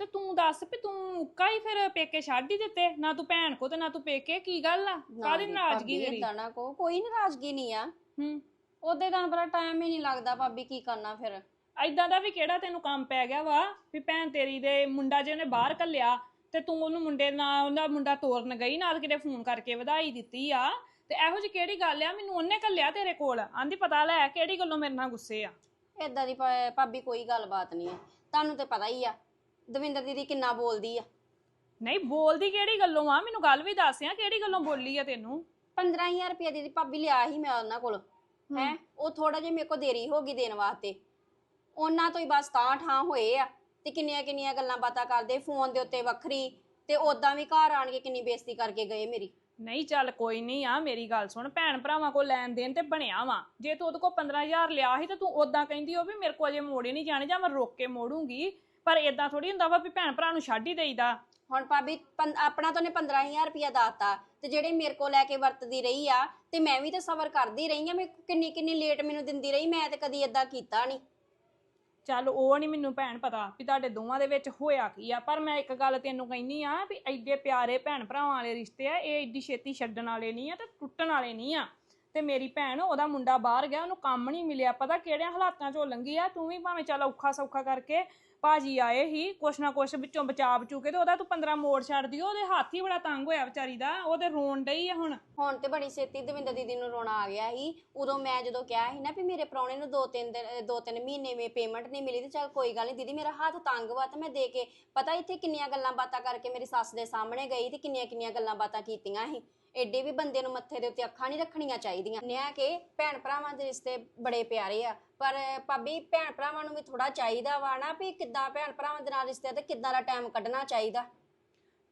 ਤੇ ਤੂੰ ਦੱਸ ਵੀ ਤੂੰ ਉੱਕਾ ਹੀ ਫਿਰ ਪੇਕੇ ਛੱਡ ਹੀ ਦਿੱਤੇ ਨਾ ਤੂੰ ਭੈਣ ਕੋ ਤੇ ਨਾ ਤੂੰ ਪੇਕੇ ਕੀ ਗੱਲ ਆ? ਕਾਦੀ ਨਾਰਾਜ਼ਗੀ ਤੇਰੀ? ਦਾਣਾ ਕੋ ਕੋਈ ਨਾਰਾਜ਼ਗੀ ਨਹੀਂ ਆ। ਹੂੰ। ਉਹਦੇ ਤਾਂ ਬੜਾ ਟਾਈਮ ਹੀ ਨਹੀਂ ਲੱਗਦਾ ਭਾਬੀ ਕੀ ਕਰਨਾ ਫਿਰ। ਐਦਾਂ ਦਾ ਵੀ ਕਿਹੜਾ ਤੈਨੂੰ ਕੰਮ ਪੈ ਗਿਆ ਵਾ ਵੀ ਭੈਣ ਤੇਰੀ ਦੇ ਮੁੰਡਾ ਜੇ ਉਹਨੇ ਬਾਹਰ ਕੱਲਿਆ ਤੇ ਤੂੰ ਉਹਨੂੰ ਮੁੰਡੇ ਨਾਲ ਉਹਦਾ ਮੁੰਡਾ ਤੋਰਨ ਗਈ ਨਾਲ ਕਿਤੇ ਫੋਨ ਕਰਕੇ ਵਧਾਈ ਦਿੱਤੀ ਆ। ਤੇ ਇਹੋ ਜਿਹੀ ਕਿਹੜੀ ਗੱਲ ਆ? ਮੈਨੂੰ ਉਹਨੇ ਕੱਲਿਆ ਤੇਰੇ ਕੋਲ। ਆਂਦੀ ਪਤਾ ਲੈ ਕਿਹੜੀ ਗੱਲੋਂ ਮੇਰੇ ਨਾਲ ਗੁੱਸੇ ਆ। ਏਦਾਂ ਦੀ ਭਾ- ਭਾਬੀ ਕੋਈ ਗੱਲਬਾਤ ਨਹੀਂ ਆ। ਤੁਹਾਨੂੰ ਤੇ ਪਤਾ ਹੀ ਆ ਦਵਿੰਦਰ ਦੀਦੀ ਕਿੰਨਾ ਬੋਲਦੀ ਆ। ਨਹੀਂ ਬੋਲਦੀ ਕਿਹੜੀ ਗੱਲੋਂ ਆ? ਮੈਨੂੰ ਗੱਲ ਵੀ ਦੱਸ ਆ ਕਿਹੜੀ ਗੱਲੋਂ ਬੋਲੀ ਆ ਤੈਨੂੰ? 15000 ਰੁਪਏ ਦੀਦੀ ਭਾਬੀ ਲਿਆ ਸੀ ਮੈਂ ਉਹਨਾਂ ਕੋਲ। ਹੈ ਉਹ ਥੋੜਾ ਜਿਹਾ ਮੇਰੇ ਕੋ ਦੇਰੀ ਹੋ ਗਈ ਦੇਣ ਵਾਸਤੇ। ਉਹਨਾਂ ਤੋਂ ਹੀ ਬਸ ਤਾਂ ਠਾਂ ਹੋਏ ਆ ਤੇ ਕਿੰਨੀਆਂ ਕਿੰਨੀਆਂ ਗੱਲਾਂ ਬਾਤਾਂ ਕਰਦੇ ਫੋਨ ਦੇ ਉੱਤੇ ਵੱਖਰੀ ਤੇ ਉਦਾਂ ਵੀ ਘਰ ਆਣ ਕੇ ਕਿੰਨੀ ਬੇਇੱਜ਼ਤੀ ਕਰਕੇ ਗਏ ਮੇਰੀ। ਨਹੀਂ ਚੱਲ ਕੋਈ ਨਹੀਂ ਆ ਮੇਰੀ ਗੱਲ ਸੁਣ ਭੈਣ ਭਰਾਵਾਂ ਕੋਲ ਲੈਣ ਦੇਣ ਤੇ ਬਣਿਆ ਵਾ। ਜੇ ਤੂੰ ਉਹਦੇ ਕੋਲ 15000 ਲਿਆ ਸੀ ਤੇ ਤੂੰ ਉਦਾਂ ਕਹਿੰਦੀ ਹੋ ਵੀ ਮੇਰੇ ਕੋਲ ਅਜੇ ਮੋੜੇ ਨਹੀਂ ਜਾਣੇ ਜਾਂ ਮੈਂ ਰੋਕ ਕੇ ਮੋੜੂੰਗੀ। ਪਰ ਇਦਾਂ ਥੋੜੀ ਹੁੰਦਾ ਵਾ ਵੀ ਭੈਣ ਭਰਾ ਨੂੰ ਛੱਡ ਹੀ ਦੇਈਦਾ। ਹੁਣ ਭਾਬੀ, ਪੰ- ਆਪਣਾ ਤਾਂ ਉਹਨੇ 15000 ਰੁਪਇਆ ਦਾਤਾ ਤੇ ਜਿਹੜੇ ਮੇਰੇ ਕੋਲ ਲੈ ਕੇ ਵਰਤਦੀ ਰਹੀ ਆ, ਤੇ ਮੈਂ ਵੀ ਤਾਂ ਸਬਰ ਕਰਦੀ ਰਹੀ ਆ, ਮੈਂ ਕਿੰਨੀ ਕਿੰਨੀ ਲੇਟ ਮੈਨੂੰ ਦਿੰਦੀ ਰਹੀ, ਮੈਂ ਤੇ ਕਦੀ ਏਦਾਂ ਕੀਤਾ ਨਹੀਂ ਚੱਲ ਉਹ ਨਹੀਂ ਮੈਨੂੰ ਭੈਣ ਪਤਾ ਵੀ ਤੁਹਾਡੇ ਦੋਵਾਂ ਦੇ ਵਿੱਚ ਹੋਇਆ ਕੀ ਆ, ਪਰ ਮੈਂ ਇੱਕ ਗੱਲ ਤੈਨੂੰ ਕਹਿੰਨੀ ਆ ਵੀ ਐਡੇ ਪਿਆਰੇ ਭੈਣ ਭਰਾਵਾਂ ਵਾਲੇ ਰਿਸ਼ਤੇ ਆ, ਇਹ ਐਡੀ ਛੇਤੀ ਛੱਡਣ ਵਾਲੇ ਨਹੀਂ ਆ ਤੇ ਟੁੱਟਣ ਵਾਲੇ ਨਹੀਂ ਆ। ਤੇ ਮੇਰੀ ਭੈਣ, ਉਹਦਾ ਮੁੰਡਾ ਬਾਹਰ ਗਿਆ, ਉਹਨੂੰ ਕੰਮ ਨਹੀਂ ਮਿਲਿਆ, ਪਤਾ ਕਿਹੜਿਆਂ ਹਾਲਾਤਾਂ ਚੋਂ ਲੰਘੀ ਆ, ਤੂੰ ਵੀ ਭਾਵੇਂ ਚੱਲ ਔਖਾ ਸੌਖਾ ਕਰਕੇ ਭਾਜੀ ਆਏ ਹੀ ਕੁਛ ਨਾ ਕੁਛ ਵਿੱਚੋਂ ਬਚਾ ਬਚੂ ਤੇ ਉਹਦਾ ਤੂੰ 15 ਮੋੜ ਛੱਡ ਦਿਓ, ਉਹਦੇ ਹੱਥ ਹੀ ਬੜਾ ਤੰਗ ਹੋਇਆ ਵਿਚਾਰੀ ਦਾ ਉਹ ਤੇ ਰੋਣ ਡਈ ਆ ਹੁਣ। ਹੁਣ ਤੇ ਬੜੀ ਛੇਤੀ ਦਵਿੰਦਰ ਦੀਦੀ ਨੂੰ ਰੋਣਾ ਆ ਗਿਆ ਸੀ। ਉਦੋਂ ਮੈਂ ਜਦੋਂ ਕਿਹਾ ਸੀ ਨਾ ਵੀ ਮੇਰੇ ਪ੍ਰਾਹੁਣੇ ਨੂੰ ਦੋ ਤਿੰਨ ਦਿਨ ਦੋ ਤਿੰਨ ਮਹੀਨੇ ਮੇ ਪੇਮੈਂਟ ਨਹੀਂ ਮਿਲੀ ਤੇ ਚਲ ਕੋਈ ਗੱਲ ਨਹੀਂ, ਦੀਦੀ ਮੇਰਾ ਹੱਥ ਤੰਗ ਵਾ ਤੇ ਮੈਂ ਦੇ ਕੇ, ਪਤਾ ਇੱਥੇ ਕਿੰਨੀਆਂ ਗੱਲਾਂ ਬਾਤਾਂ ਕਰਕੇ ਮੇਰੀ ਸੱਸ ਦੇ ਸਾਹਮਣੇ ਗਈ ਤੇ ਕਿੰਨੀਆਂ ਕਿੰਨੀਆਂ ਗੱਲਾਂ ਬਾਤਾਂ ਕੀਤੀਆਂ ਸੀ। ਐਡੇ ਵੀ ਬੰਦੇ ਨੂੰ ਮੱਥੇ ਦੇ ਉੱਤੇ ਅੱਖਾਂ ਨਹੀਂ ਰੱਖਣੀਆਂ ਚਾਹੀਦੀਆਂ। ਨਿਆ ਕਿ ਭੈਣ ਭਰਾਵਾਂ ਦੇ ਰਿਸ਼ਤੇ ਬੜੇ ਪਿਆਰੇ ਆ, ਪਰ ਭਾਬੀ ਭੈਣ ਭਰਾਵਾਂ ਨੂੰ ਵੀ ਥੋੜਾ ਚਾਹੀਦਾ ਵਾ ਨਾ ਵੀ ਕਿੱਦਾਂ ਭੈਣ ਭਰਾਵਾਂ ਦੇ ਨਾਲ ਰਿਸ਼ਤੇ ਤੇ ਕਿੱਦਾਂ ਦਾ ਟਾਈਮ ਕੱਢਣਾ ਚਾਹੀਦਾ।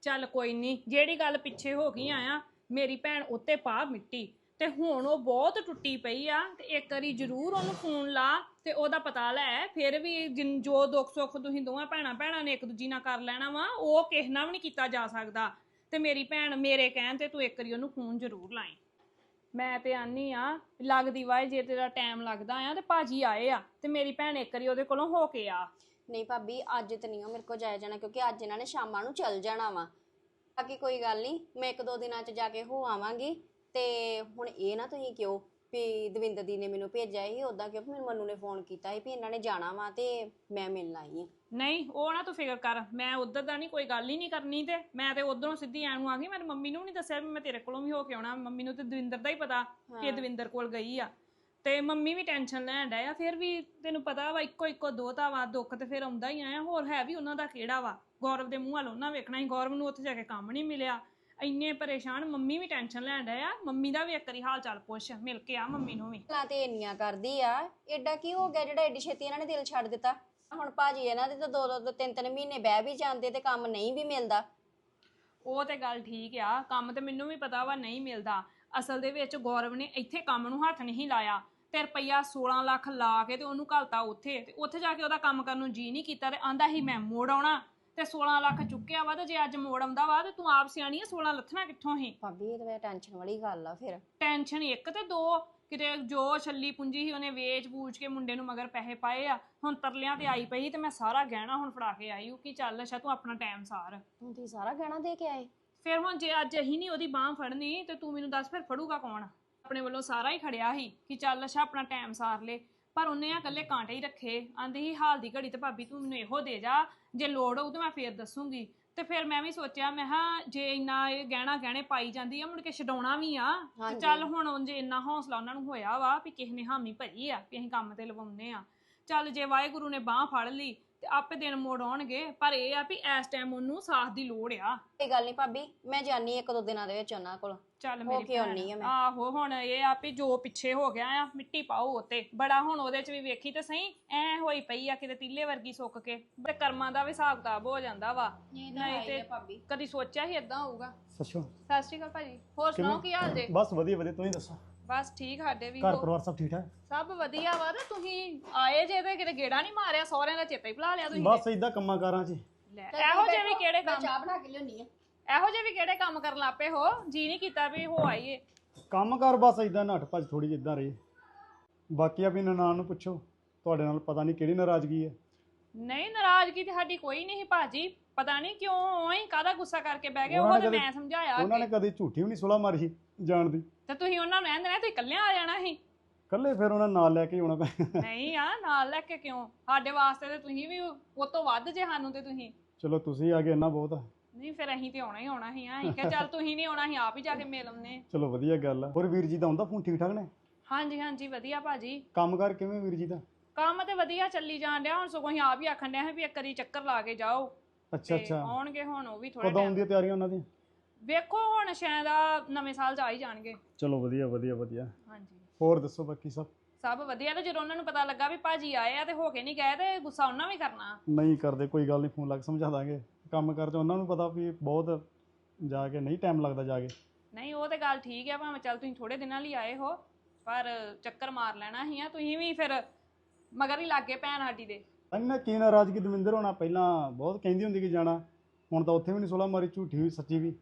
ਚੱਲ ਕੋਈ ਨਹੀਂ ਜਿਹੜੀ ਗੱਲ ਪਿੱਛੇ ਹੋ ਗਈ ਆ, ਮੇਰੀ ਭੈਣ ਉੱਤੇ ਪਾ ਮਿੱਟੀ ਤੇ ਹੁਣ ਉਹ ਬਹੁਤ ਟੁੱਟੀ ਪਈ ਆ ਤੇ ਇੱਕ ਵਾਰੀ ਜ਼ਰੂਰ ਉਹਨੂੰ ਫੋਨ ਲਾ ਤੇ ਉਹਦਾ ਪਤਾ ਲੈ, ਫਿਰ ਵੀ ਜਿਨ- ਜੋ ਦੁੱਖ ਸੁੱਖ ਤੁਸੀਂ ਦੋਵਾਂ ਭੈਣਾਂ ਭੈਣਾਂ ਨੇ ਇੱਕ ਦੂਜੀ ਨਾਲ ਕਰ ਲੈਣਾ ਵਾ, ਉਹ ਕਿਸੇ ਨਾਲ ਵੀ ਨਹੀਂ ਕੀਤਾ ਜਾ ਸਕਦਾ। ਤੇ ਮੇਰੀ ਭੈਣ ਮੇਰੇ ਕਹਿਣ ਤੇ ਤੂੰ ਇੱਕ ਵਾਰੀ ਉਹਨੂੰ ਫੋਨ ਜ਼ਰੂਰ ਲਾਈ। ਮੈਂ ਤੇ ਆਨੀ ਆ, ਲੱਗਦੀ ਵਾਏ ਜੇ ਤੇਰਾ ਟਾਈਮ ਲੱਗਦਾ ਆ ਤੇ ਭਾਜੀ ਆਏ ਆ ਤੇ ਮੇਰੀ ਭੈਣ ਇੱਕ ਵਾਰੀ ਉਹਦੇ ਕੋਲੋਂ ਹੋ ਕੇ ਆ। ਨਹੀਂ ਭਾਬੀ, ਅੱਜ ਤੇ ਨਹੀਂ ਉਹ ਮੇਰੇ ਕੋਲ ਜਾਇਆ ਜਾਣਾ ਕਿਉਂਕਿ ਅੱਜ ਇਹਨਾਂ ਨੇ ਸ਼ਾਮਾਂ ਨੂੰ ਚੱਲ ਜਾਣਾ ਵਾ। ਬਾਕੀ ਕੋਈ ਗੱਲ ਨਹੀਂ, ਮੈਂ ਇੱਕ ਦੋ ਦਿਨਾਂ ਚ ਜਾ ਕੇ ਹੋ ਆਵਾਂਗੀ ਤੇ ਹੁਣ ਇਹ ਨਾ ਤੁਸੀਂ ਕਿਉਂ ਵੀ ਦਵਿੰਦਰ ਦੀ ਨੇ ਮੈਨੂੰ ਭੇਜਿਆ ਸੀ ਉਦਾਂ ਕਿਉਂ ਮੈਨੂੰ ਮਨੂ ਨੇ ਫੋਨ ਕੀਤਾ ਸੀ ਵੀ ਇਹਨਾਂ ਨੇ ਜਾਣਾ ਵਾ ਤੇ ਮੈਂ ਮਿਲਣ ਆਈ ਹਾਂ। ਨਹੀਂ ਉਹ ਨਾ ਤੂੰ ਫਿਕਰ ਕਰ ਮੈਂ ਉਧਰ ਦਾ ਨਹੀਂ ਕੋਈ ਗੱਲ ਹੀ ਨਹੀਂ ਕਰਨੀ ਤੇ ਮੈਂ ਤੇ ਉਧਰੋਂ ਸਿੱਧੀ ਐਂ ਨੂੰ ਆ ਗਈ ਮੇਰੀ ਮੰਮੀ ਨੂੰ ਵੀ ਨਹੀਂ ਦੱਸਿਆ ਵੀ ਮੈਂ ਤੇਰੇ ਕੋਲੋਂ ਵੀ ਹੋ ਕੇ ਆਉਣਾ ਮੰਮੀ ਨੂੰ ਤੇ ਦਵਿੰਦਰ ਦਾ ਹੀ ਪਤਾ ਕਿ। ਦਵਿੰਦਰ ਕੋਲ ਗਈ ਆ। ਤੇ ਮੰਮੀ ਵੀ ਟੈਨਸ਼ਨ ਲੈਣ ਡਿਆ ਫਿਰ ਵੀ ਤੈਨੂੰ ਪਤਾ ਵਾ ਇੱਕੋ ਇੱਕੋ ਦੋਤਾ ਵਾ ਦੁੱਖ ਤੇ ਫਿਰ ਆਉਂਦਾ ਹੀ ਆ ਹੋਰ ਹੈ ਵੀ ਉਹਨਾਂ ਦਾ ਕਿਹੜਾ ਵਾ? ਗੌਰਵ ਦੇ ਮੂੰਹ ਵੱਲ ਉਹਨਾਂ ਵੇਖਣਾ ਹੀ ਗੌਰਵ ਨੂੰ ਉੱਥੇ ਜਾ ਕੇ ਕੰਮ ਨਹੀਂ ਮਿਲਿਆ। ਇੰਨੇ ਪਰੇਸ਼ਾਨ ਮੰਮੀ ਵੀ ਟੈਨਸ਼ਨ ਲੈਣ ਡਿਆ ਮੰਮੀ ਦਾ ਵੀ ਇੱਕ ਵਾਰੀ ਹਾਲ ਚਾਲ ਪੁੱਛ ਮਿਲ ਕੇ ਆ ਮੰਮੀ ਨੂੰ ਵੀ। ਗੱਲਾਂ ਤੇ ਇੰਨੀਆਂ ਕਰਦੀ ਆ। ਐਡਾ ਕੀ ਹੋ ਗਿਆ ਜਿਹੜਾ ਐਡੀ ਛੇਤੀ ਇਹਨਾਂ ਨੇ ਦਿਲ ਛੱਡ ਦਿੱਤਾ? ਹੁਣ ਭਾਜੀ ਇਹਨਾਂ ਦੇ ਤਾਂ ਦੋ ਦੋ ਦੋ ਤਿੰਨ ਤਿੰਨ ਮਹੀਨੇ ਬਹਿ ਵੀ ਜਾਂਦੇ ਤੇ ਕੰਮ ਨਹੀਂ ਵੀ ਮਿਲਦਾ। ਉਹ ਤੇ ਗੱਲ ਠੀਕ ਆ ਕੰਮ ਤੇ ਮੈਨੂੰ ਵੀ ਪਤਾ ਵਾ ਨਹੀਂ ਮਿਲਦਾ। ਅਸਲ ਦੇ ਵਿੱਚ ਗੌਰਵ ਨੇ ਇੱਥੇ ਕੰਮ ਨੂੰ ਹੱਥ ਨਹੀਂ ਲਾਇਆ। ਤੇ ਰੁਪਈਆ 16 ਲੱਖ ਲਾ ਕੇ ਤੇ ਉਹਨੂੰ ਘਲਤਾ ਉੱਥੇ। ਤੇ ਉੱਥੇ ਜਾ ਕੇ ਉਹਦਾ ਕੰਮ ਕਰਨ ਨੂੰ ਜੀ ਨਹੀਂ ਕੀਤਾ ਤੇ ਆਂਦਾ ਹੀ ਮੈਂ ਮੋੜ ਆਉਣਾ। ਤੇ 16 ਲੱਖ ਚੁੱਕਿਆ ਵਾ ਤੇ ਜੇ ਅੱਜ ਮੋੜ ਆਉਂਦਾ ਵਾ ਤੇ ਤੂੰ ਆਪ ਸਿਆਣੀ ਆ 16 ਲੱਥਣਾ ਕਿੱਥੋਂ ਹੀ ਭਾਬੀ ਇਹ ਤਾਂ ਟੈਨਸ਼ਨ ਵਾਲੀ ਗੱਲ ਆ ਫਿਰ। ਟੈਨਸ਼ਨ ਇੱਕ ਤੇ ਦੋ ਕਿਤੇ ਜੋ ਛੱਲੀ ਪੂੰਜੀ ਸੀ ਉਹਨੇ ਵੇਚ ਬੂਚ ਕੇ ਮੁੰਡੇ ਨੂੰ ਮਗਰ ਪੈਸੇ ਪਾਏ ਆ ਹੁਣ ਤਰਲਿਆਂ ਤੇ ਆਈ ਪਈ ਤੇ ਮੈਂ ਸਾਰਾ ਗਹਿਣਾ ਹੁਣ ਫੜਾ ਕੇ ਆਈ ਉਹ ਕੀ ਚੱਲ ਅੱਛਾ ਤੂੰ ਆਪਣਾ ਟਾਈਮ ਸਾਰ। ਹੁਣ ਤੁਸੀਂ ਸਾਰਾ ਗਹਿਣਾ ਦੇ ਕੇ ਆਏ? ਫਿਰ ਹੁਣ ਜੇ ਅੱਜ ਅਹੀਂ ਨਹੀਂ ਉਹਦੀ ਬਾਹ ਫੜਨੀ ਤੇ ਤੂੰ ਮੈਨੂੰ ਦੱਸ ਫਿਰ ਫੜੂਗਾ ਕੌਣ? ਆਪਣੇ ਵੱਲੋਂ ਸਾਰਾ ਹੀ ਖੜਿਆ ਸੀ ਕਿ ਚੱਲ ਅੱਛਾ ਆਪਣਾ ਟਾਈਮ ਸਾਰ ਲੇ। ਪਰ ਉਹਨੇ ਆ ਇਕੱਲੇ ਕਾਂਟੇ ਹੀ ਰੱਖੇ। ਆਂਦੀ ਸੀ ਹਾਲ ਦੀ ਘੜੀ ਤੇ ਭਾਬੀ ਤੂੰ ਮੈਨੂੰ ਇਹੋ ਦੇ ਜਾ ਜੇ ਲੋੜ ਹੋਊ ਤੇ ਮੈਂ ਫੇਰ ਦੱਸੂਗੀ। ਤੇ ਫਿਰ ਮੈਂ ਵੀ ਸੋਚਿਆ ਮੈਂ ਹਾਂ ਜੇ ਇੰਨਾ ਇਹ ਗਹਿਣਾ ਗਹਿਣੇ ਪਾਈ ਜਾਂਦੀ ਆ ਮੁੜ ਕੇ ਛਡਾਉਣਾ ਵੀ ਆ। ਤੇ ਹਾਂਜੀ। ਚੱਲ ਹੁਣ ਉਂਝ ਇੰਨਾ ਹੌਸਲਾ ਉਹਨਾਂ ਨੂੰ ਹੋਇਆ ਵਾ ਵੀ ਕਿਸੇ ਨੇ ਹਾਮੀ ਭਰੀ ਆ ਵੀ ਅਸੀਂ ਕੰਮ ਤੇ ਲਵਾਉਨੇ ਆ। ਚੱਲ ਜੇ ਵਾਹਿਗੁਰੂ ਨੇ ਬਾਹ ਫੜ ਲਈ ਆਪੇ ਦਿਨ ਮੋੜ ਆਉਣਗੇ ਪਰ ਇਹ ਆ ਵੀ ਇਸ ਟਾਈਮ ਉਹਨੂੰ ਸਾਥ ਦੀ ਲੋੜ ਆ। ਕੋਈ ਗੱਲ ਨਹੀਂ ਭਾਬੀ ਮੈਂ ਜਾਨੀ ਇੱਕ ਦੋ ਦਿਨਾਂ ਦੇ ਵਿੱਚ ਉਹਨਾਂ ਕੋਲ। ਚੱਲ ਹੋ ਮੇਰੀ ਕੇ ਆਉਣੀ ਆ ਭੈਣ ਮੈਂ। ਆਹੋ ਹੁਣ ਇਹ ਆ ਵੀ ਜੋ ਪਿੱਛੇ ਹੋ ਗਿਆ ਆ ਮਿੱਟੀ ਪਾਓ ਉਤੇ। ਬੜਾ ਹੁਣ ਉਹਦੇ ਚ ਵੀ ਵੇਖੀ ਤੇ ਸਹੀ ਐ ਹੋਈ ਪਈ ਆ ਕਿਤੇ ਤੀਲੇ ਵਰਗੀ ਸੁੱਕ ਕੇ। ਤੇ ਕਰਮਾਂ ਦਾ ਵੀ ਹਿਸਾਬ ਕਿਤਾਬ ਹੋ ਜਾਂਦਾ ਵਾ। ਇਹ ਤਾਂ ਹੈ ਹੀ ਭਾਬੀ। ਕਦੀ ਸੋਚਿਆ ਸੀ ਇਦਾਂ ਹੋਊਗਾ? ਸੱਚੋ। ਸਤਿ ਸ਼੍ਰੀ ਅਕਾਲ ਭਾਜੀ। ਹੋਰ ਸੁਣਾਓ ਕੀ ਹਾਲ ਜੇ? ਬਸ ਵਧੀਆ ਵਧੀਆ ਤੁਸੀਂ ਦੱਸੋ? ਬਸ ਠੀਕ ਸਾਡੇ ਵੀ ਘਰ ਹੋ- ਪਰਿਵਾਰ ਸਭ ਠੀਕ ਠਾਕ? ਸਭ ਵਧੀਆ ਵਾ ਤੇ ਤੁਸੀਂ ਆਏ ਜੇ ਤੇ ਕਿਤੇ ਗੇੜਾ ਨਹੀਂ ਮਾਰਿਆ ਸਹੁਰਿਆਂ ਦਾ ਚੇਤਾ ਹੀ ਭੁਲਾ ਲਿਆ ਤੁਸੀਂ ਬਸ ਇਦਾਂ ਕੰਮਾਂ ਕਾਰਾਂ 'ਚ। ਲੈ, ਇਹੋ ਜਿਹੇ ਵੀ ਕਿਹੜੇ ਮੈਂ ਕੰਮ ਚਾਹ ਬਣਾ ਕੇ ਲਿਆਉਣੀ ਆ। ਇਹੋ ਜਿਹੇ ਵੀ ਕਿਹੜੇ ਕੰਮ ਕਰਨ ਲੱਪੇ ਹੋ? ਜੀ ਨਹੀਂ ਕੀਤਾ ਵੀ ਹੋ ਆਈਏ। ਕੰਮ ਕਾਰ ਬਸ ਇਦਾਂ ਨੱਠ ਭੱਜ ਥੋੜੀ ਜਿੱਦਾਂ ਰਹੀ ਬਾਕੀ ਆਪਣੀ ਨਨਾਣ ਨੂੰ ਪੁੱਛੋ ਤੁਹਾਡੇ ਨਾਲ ਪਤਾ ਨਹੀਂ ਕਿਹੜੀ ਨਾਰਾਜ਼ਗੀ ਹੈ। ਨਹੀਂ ਨਾਰਾਜ਼ਗੀ ਤੇ ਸਾਡੀ ਕੋਈ ਨਹੀਂ ਸੀ ਭਾਜੀ। ਪਤਾ ਨਹੀਂ ਕਿਉਂ ਉਹੀ ਕਾਹਦਾ ਗੁੱਸਾ ਕਰਕੇ ਬਹਿ ਗਏ ਉਹਨਾਂ ਉਹ ਨੇ ਤੇ ਕਦੇ- ਮੈਂ ਸਮਝਾਇਆ ਉਹਨਾਂ ਨੇ। ਕਦੇ ਝੂਠੀ ਵੀ ਨਹੀਂ ਸੁਲਾ ਮਾਰੀ ਜਾਣ ਦੀ। ਤੇ ਤੁਸੀਂ ਉਹਨਾਂ ਨੂੰ ਕਹਿੰਦੇ ਨੇ ਤੁਸੀਂ ਇਕੱਲਿਆਂ ਆ ਜਾਣਾ ਸੀ। ਕੱਲੇ ਫਿਰ ਉਹਨਾਂ ਨਾਲ ਲੈ ਕੇ ਆਉਣਾ ਪੈ ਨਹੀਂ ਆ ਨਾਲ ਲੈ ਕੇ ਕਿਉਂ? ਸਾਡੇ ਵਾਸਤੇ ਤੇ ਤੁਸੀਂ ਵੀ ਉਹ ਤੋਂ ਵੱਧ ਜੇ ਸਾਨੂੰ ਤੇ ਤੁਸੀਂ। ਚਲੋ ਤੁਸੀਂ ਆ ਗਏ ਇੰਨਾ ਬਹੁਤ ਆ। ਨਹੀਂ ਫਿਰ ਅਸੀਂ ਤੇ ਆਉਣਾ ਹੀ ਆਉਣਾ ਸੀ ਆ ਅਸੀਂ ਕਿਹਾ ਚੱਲ ਤੁਸੀਂ ਨਹੀਂ ਆਉਣਾ ਅਸੀਂ ਆਪ ਹੀ ਜਾ ਕੇ ਮਿਲ ਆਉਂਦੇ। ਚਲੋ ਵਧੀਆ ਗੱਲ ਆ। ਹੋਰ ਵੀਰ ਜੀ ਦਾ ਹੁੰਦਾ ਫੋਨ ਠੀਕ ਠਾਕ ਨੇ? ਹਾਂਜੀ ਹਾਂਜੀ ਵਧੀਆ ਭਾਜੀ। ਕੰਮ ਕਾਰ ਕਿਵੇਂ ਵੀਰ ਜੀ ਦਾ? ਕੰਮ ਤੇ ਵਧੀਆ ਚੱਲੀ ਜਾਣ ਡਿਆ ਹੁਣ ਸਗੋਂ ਅਸੀਂ ਆਪ ਹੀ ਆਖਣ ਡਿਆ ਸੀ ਵੀ ਇੱਕ ਵਾਰੀ ਚੱਕਰ ਲਾ ਕੇ ਜਾਓ। ਅੱਛਾ ਤੇ ਅੱਛਾ। ਆਉਣਗੇ ਹੁਣ ਉਹ ਵੀ ਥੋੜੇ ਕਦੋਂ ਟਾਈਮ ਹੁੰਦੀਆਂ ਤਿਆਰੀਆਂ ਉਹਨਾਂ ਦੀਆਂ? ਵੇਖੋ ਹੁਣ ਸ਼ਾਇਦ ਆ ਨਵੇਂ ਸਾਲ ਚ ਆ ਹੀ ਜਾਣਗੇ। ਚਲੋ ਵਧੀਆ ਵਧੀਆ ਵਧੀਆ। ਹਾਂਜੀ। ਹੋਰ ਦੱਸੋ ਬਾਕੀ ਸਭ? ਸਭ ਵਧੀਆ ਤੇ ਜਦੋਂ ਉਹਨਾਂ ਨੂੰ ਪਤਾ ਲੱਗਾ ਵੀ ਭਾਜੀ ਆਏ ਆ ਤੇ ਹੋ ਕੇ ਨਹੀਂ ਗਏ ਤੇ ਗੁੱਸਾ ਉਹਨਾਂ ਵੀ ਕਰਨਾ। ਨਹੀਂ ਕਰਦੇ ਕੋਈ ਗੱਲ ਨਹੀਂ ਫੋਨ ਲਾ ਕੇ ਸਮਝਾ ਦਾਂਗੇ। ਕੰਮ ਕਰ ਚ ਉਹਨਾਂ ਨੂੰ ਪਤਾ ਵੀ ਬਹੁਤ ਜਾ ਕੇ ਨਹੀਂ ਟਾਈਮ ਲੱਗਦਾ ਜਾ ਕੇ। ਨਹੀਂ ਉਹ ਤੇ ਗੱਲ ਠੀਕ ਆ ਭਾਵੇਂ ਚੱਲ ਤੁਸੀਂ ਥੋੜੇ ਦਿਨਾਂ ਲਈ ਆਏ ਹੋ ਪਰ ਚੱਕਰ ਮਾਰ ਲੈਣਾ ਸੀ ਆ ਤੁਸੀਂ ਵੀ ਫਿਰ ਮਗਰ ਹੀ ਲੱਗੇ ਭੈਣ ਸਾਡੀ ਦੇ। ਅੰਨਾ ਕੀ ਨਾਰਾਜ਼ਗੀ ਦਵਿੰਦਰ ਹੋਣਾ ਪਹਿਲਾਂ ਬਹੁਤ ਕਹਿੰਦੀ ਹੁੰਦੀ ਕਿ ਜਾਣਾ ਹੁਣ ਤਾਂ ਉੱਥੇ ਵੀ ਨਹੀਂ ਸੁਲਾ ਮਾਰੀ ਝੂਠੀ ਵੀ ਸੱਚੀ ਵੀ।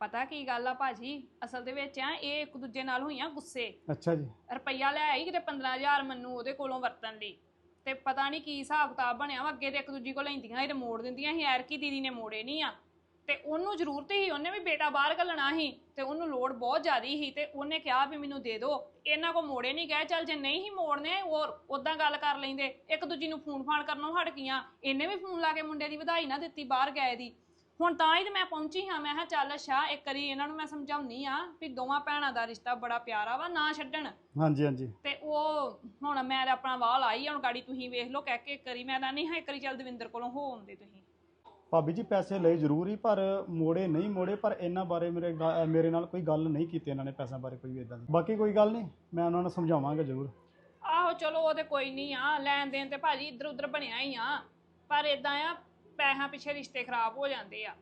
ਪਤਾ ਕੀ ਗੱਲ ਆ ਭਾਜੀ? ਅਸਲ ਦੇ ਵਿੱਚ ਆ ਇਹ ਇੱਕ ਦੂਜੇ ਨਾਲ ਹੋਈਆਂ ਗੁੱਸੇ। ਅੱਛਾ ਜੀ। ਰੁਪਈਆ ਲੈ ਆਈ ਕਿਤੇ 15000 ਮੈਨੂੰ ਉਹਦੇ ਕੋਲੋਂ ਵਰਤਣ ਲਈ ਤੇ ਪਤਾ ਨਹੀਂ ਕੀ ਹਿਸਾਬ ਕਿਤਾਬ ਬਣਿਆ ਵਾ ਅੱਗੇ ਤੇ ਇੱਕ ਦੂਜੀ ਕੋਲ ਲੈਂਦੀਆਂ ਤੇ ਮੋੜ ਦਿੰਦੀਆਂ ਸੀ ਐਰਕੀ ਦੀਦੀ ਨੇ ਮੋੜੇ ਨਹੀਂ ਆ। ਤੇ ਉਹਨੂੰ ਜ਼ਰੂਰਤ ਸੀ ਉਹਨੇ ਵੀ ਬੇਟਾ ਬਾਹਰ ਘੱਲਣਾ ਸੀ ਤੇ ਉਹਨੂੰ ਲੋੜ ਬਹੁਤ ਜ਼ਿਆਦੀ ਸੀ ਤੇ ਉਹਨੇ ਕਿਹਾ ਵੀ ਮੈਨੂੰ ਦੇ ਦਿਓ। ਇਹਨਾਂ ਕੋ ਮੋੜੇ ਨਹੀਂ ਗਏ ਚੱਲ ਜੇ ਨਹੀਂ ਹੀ ਮੋੜਨੇ ਹੋਰ ਉਦਾਂ ਗੱਲ ਕਰ ਲੈਂਦੇ। ਇੱਕ ਦੂਜੀ ਨੂੰ ਫੋਨ ਫਾਨ ਕਰਨੋਂ ਹਟ ਗਈਆਂ ਇਹਨੇ ਵੀ ਫੋਨ ਲਾ ਕੇ ਮੁੰਡੇ ਦੀ ਵਧਾਈ ਨਾ ਦਿੱਤੀ ਬਾਹਰ ਗਏ ਦੀ। ਹੁਣ ਤਾਂ ਹੀ ਤੇ ਮੈਂ ਪਹੁੰਚੀ ਹਾਂ ਮੈਂ ਕਿਹਾ ਚੱਲ ਅੱਛਾ ਇੱਕ ਵਾਰੀ ਇਹਨਾਂ ਨੂੰ ਮੈਂ ਸਮਝਾਉਣੀ ਆ ਵੀ ਦੋਵਾਂ ਭੈਣਾਂ ਦਾ ਰਿਸ਼ਤਾ ਬੜਾ ਪਿਆਰਾ ਵਾ ਨਾ ਛੱਡਣ। ਹਾਂਜੀ ਹਾਂਜੀ। ਤੇ ਉਹ ਹੁਣ ਮੈਂ ਤਾਂ ਆਪਣਾ ਵਾਹ ਲਾਈ ਹੁਣ ਗਾੜੀ ਤੁਸੀਂ ਵੇਖ ਲਓ ਕਹਿ ਕੇ ਕਰੀ ਮੈਂ ਤਾਂ ਨਹੀਂ ਹਾਂ ਇੱਕ ਵਾਰੀ ਚੱਲ ਦਵਿੰਦਰ ਕੋਲੋਂ ਹੋ ਆਉਂਦੇ ਤੁਸੀਂ। ਭਾਬੀ ਜੀ ਪੈਸੇ ਲਏ ਜ਼ਰੂਰ ਹੀ, ਪਰ ਮੋੜੇ ਨਹੀਂ ਮੋੜੇ, ਪਰ ਇਹਨਾਂ ਬਾਰੇ ਮੇਰੇ ਗਾ- ਮੇਰੇ ਨਾਲ ਕੋਈ ਗੱਲ ਨਹੀਂ ਕੀਤੀ ਇਹਨਾਂ ਨੇ ਪੈਸਿਆਂ ਬਾਰੇ ਕੋਈ ਇਦਾਂ ਦੀ। ਬਾਕੀ ਕੋਈ ਗੱਲ ਨਹੀਂ, ਮੈਂ ਉਹਨਾਂ ਨੂੰ ਸਮਝਾਵਾਂਗਾ ਜ਼ਰੂਰ। ਆਹੋ, ਚਲੋ ਉਹ ਤੇ ਕੋਈ ਨਹੀਂ ਆ, ਲੈਣ ਦੇਣ ਤੇ ਭਾਜੀ ਇੱਧਰ ਉੱਧਰ ਬਣਿਆ ਹੀ ਆ, ਪਰ ਇਦਾਂ ਆ, ਪੈਸਿਆਂ ਪਿੱਛੇ ਰਿਸ਼ਤੇ ਖਰਾਬ ਹੋ ਜਾਂਦੇ ਆ।